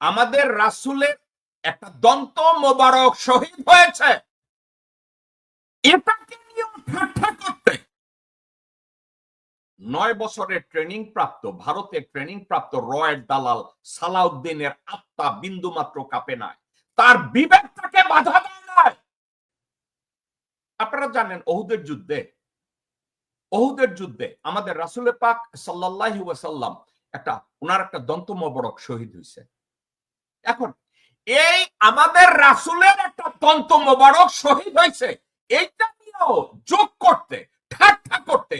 আমাদের রাসূলের একটা দন্ত মোবারক শহীদ হয়েছে। এটাকে নিয়ে ঠাট্টা করতে। নয় বছরের ট্রেনিং প্রাপ্ত, ভারতের ট্রেনিং প্রাপ্ত রয়ের দালাল সালাউদ্দিনের আত্মা বিন্দু মাত্র কাঁপে নাই। তার বিবেক তাকে বাধা দেয় নাই। আপনারা জানেন ওহুদের যুদ্ধে ওহুদের যুদ্ধে আমাদের রাসুলের পাক সাল্লাল্লাহু ওয়াসাল্লাম একটা ওনার একটা দন্ত মোবারক শহীদ হয়েছে এখন, এই আমাদের রাসুলের একটা দন্ত মোবারক শহীদ হয়েছে। এইটা নিয়েও যোগ করতে, ঠাট্টা করতে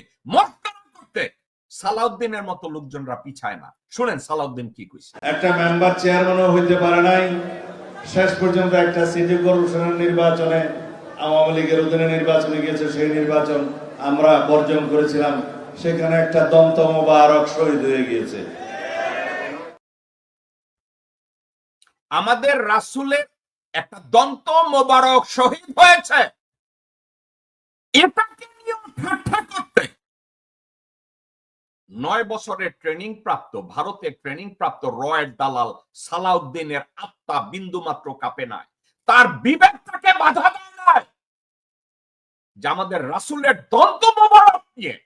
করতে সালাউদ্দিনের মতো লোকজনরা পিছায় না। শুনেন সালাউদ্দিন কি কইছে। একটা মেম্বার চেয়ারম্যানও হইতে পারে নাই। শেষ পর্যন্ত একটা সিটি কর্পোরেশনের নির্বাচনে আওয়ামী লীগের অধীনে নির্বাচনে গিয়েছে সেই নির্বাচন আমরা বর্জন করেছিলাম। সেখানে একটা দন্ত মোবারক শহীদ হয়ে গিয়েছে। আমাদের রাসুলের একটা দন্ত মোবারক শহীদ হয়েছে। এটাকে নিয়েও ঠাট্টা করতে। নয় বছরের ট্রেনিং প্রাপ্ত, ভারতের ট্রেনিং প্রাপ্ত রয়ের দালাল সালাউদ্দিনের আত্মা বিন্দু মাত্র কাঁপে নাই। তার বিবেক তাকে বাধা দেয় নাই। যে আমাদের রাসুলের দন্ত মোবারক নিয়ে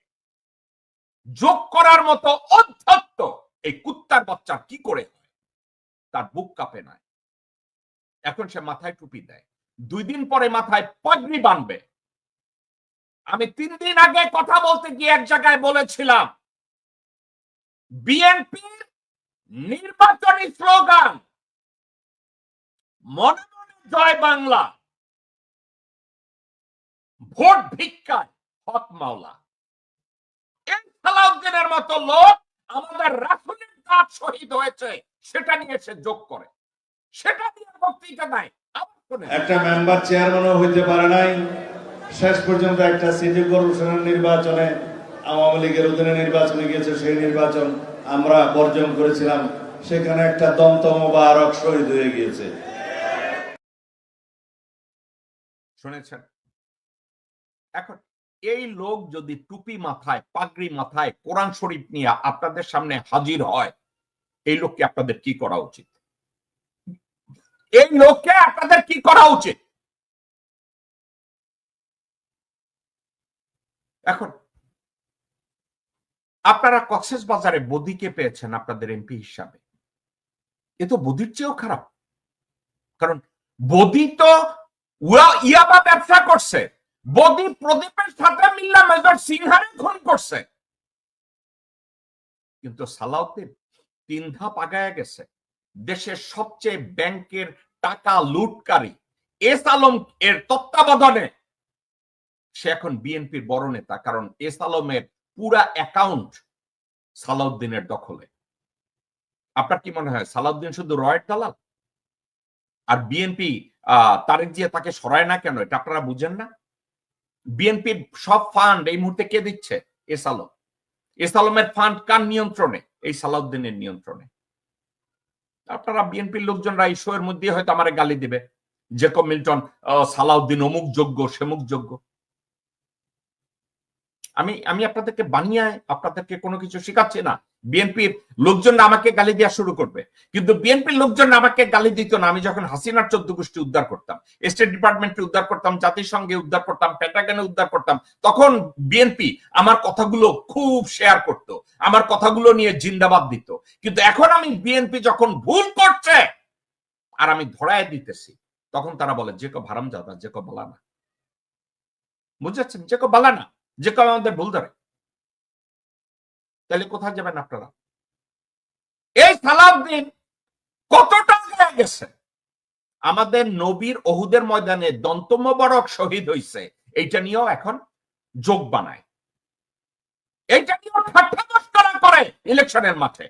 যোগ করার মতো অধ্যত্ত এই কুত্তার বাচ্চা কি করে হয়? তার বুক কাঁপে নাই এখন সে মাথায় টুপি দেয়। দুই দিন পরে মাথায় পাগড়ি বানবে আমি তিন দিন আগে কথা বলতে গিয়ে এক জায়গায় বলেছিলাম, বিএনপির নির্বাচনী স্লোগান, মনে মনে জয় বাংলা, ভোট ভিক্ষায় হক মাওলা। এই সালাউদ্দিনের মতো লোক আমাদের রাসুলের কাজ শহীদ হয়েছে সেটা নিয়ে সে যোগ করে। সেটা নিয়ে বক্তৃতা নাই। একটা মেম্বার চেয়ারম্যানও হইতে পারে নাই। শেষ পর্যন্ত একটা সিটি কর্পোরেশনের নির্বাচনে আওয়ামী লীগের অধীনে নির্বাচনে গিয়েছে সেই নির্বাচন আমরা বর্জন করেছিলাম। সেখানে একটা দন্ত মোবারক শহীদ হয়ে গিয়েছে। শুনেছেন? এখন এই লোক যদি টুপি মাথায়, পাগড়ি মাথায় কোরআন শরীফ নিয়ে আপনাদের সামনে হাজির হয়, এই লোককে আপনাদের কি করা উচিত? এই লোককে আপনাদের কি করা উচিত? এখন, আপনারা কক্সেস বাজারে বদিকে পেয়েছেন আপনাদের এমপি হিসাবে। এ তো বদির চেয়েও খারাপ। কারণ বদি তো ইয়াবা ব্যবসা করছে। বদি প্রদীপের সাথে মিল্লা মেজর সিংহারে খুন করছে। কিন্তু সালাউদ্দিন তিন ধাপ আগায় গেছে। দেশের সবচেয়ে ব্যাংকের টাকা লুটকারী এস আলম এর তত্ত্বাবধানে। সে এখন বিএনপির বড় নেতা, কারণ এস আলমের পুরা অ্যাকাউন্ট সালাউদ্দিনের দখলে। আপনার কি মনে হয়, সালাউদ্দিন শুধু রয়ের দালাল? আর বিএনপি, আহ, তারেক জিয়া তাকে সরায় না কেন? এটা আপনারা বুঝেন না? বিএনপির সব ফান্ড এই মুহূর্তে কে দিচ্ছে? এস আলম এস আলমের ফান্ড কার নিয়ন্ত্রণে? এই সালাউদ্দিনের নিয়ন্ত্রণে। আপনারা বিএনপির লোকজনরা এই শোয়ের মধ্যে হয়তো আমার গালি দিবে। জেকব মিল্টন সালাউদ্দিন অমুক যোগ্য সেমুক যোগ্য আমি আমি আপনাদেরকে বানিয়ে, আপনাদেরকে কোনো কিছু শেখাচ্ছি না। বিএনপির লোকজন আমাকে গালি দেওয়া শুরু করবে। কিন্তু বিএনপির লোকজন আমাকে গালি দিত না। আমি যখন হাসিনার চোদ্দ গোষ্ঠী উদ্ধার করতাম স্টেট ডিপার্টমেন্টে উদ্ধার করতাম, জাতিসংঘে উদ্ধার করতাম পেটাগানে উদ্ধার করতাম, তখন বিএনপি আমার কথাগুলো খুব শেয়ার করত। আমার কথাগুলো নিয়ে জিন্দাবাদ দিত। কিন্তু এখন আমি বিএনপি যখন ভুল করছে, আর আমি ধরায় দিতেছি, তখন তারা বলে যে কেউ ভারাম যাদা যে কেউ বালানা বুঝেছেন? যে কেউ বালানা যে কেউ আমাদের ভুল ধরে। তাহলে কোথায় যাবেন আপনারা? এই সালাউদ্দিন কতটা আগে গেছে? আমাদের নবীর ওহুদের ময়দানে দন্তমবরক শহীদ হইছে। এইটা নিয়েও এখন যোগ বানায়। এইটা নিয়েও ঠাট্টা মস্করা করে ইলেকশনের মাঠে।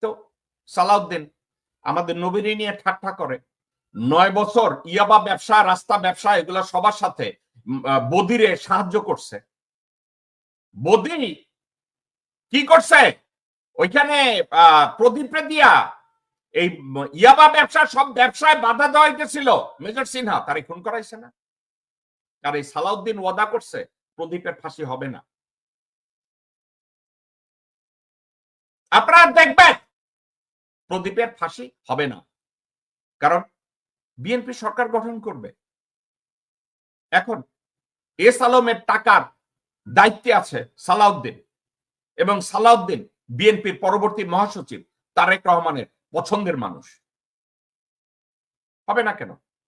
তো সালাউদ্দিন আমাদের নবীর নিয়ে ঠাট্টা করে। নয় বছর ইয়াবা ব্যবসা, রাস্তা ব্যবসা, এগুলা সবার সাথে বদিরে সাহায্য করছে। বদি কি করছে? ওইখানে প্রদীপে দিয়া এই ইয়াবা ব্যবসা, সব ব্যবসায় বাধা দেওয়া হইতেছিল। মেজর সিনহা, তারে খুন করাইছে না? আর এই সালাউদ্দিন ওয়াদা করছে, প্রদীপের ফাঁসি হবে না। আপনারা দেখবেন, প্রদীপের ফাঁসি হবে না। কারণ, বিএনপি সরকার গঠন করবে। এখন এস আলমের টাকার দায়িত্বে আছে সালাউদ্দিন এবং সালাউদ্দিন বিএনপির পরবর্তী মহাসচিব তারেক রহমানের পছন্দের মানুষ। হবে না কেন?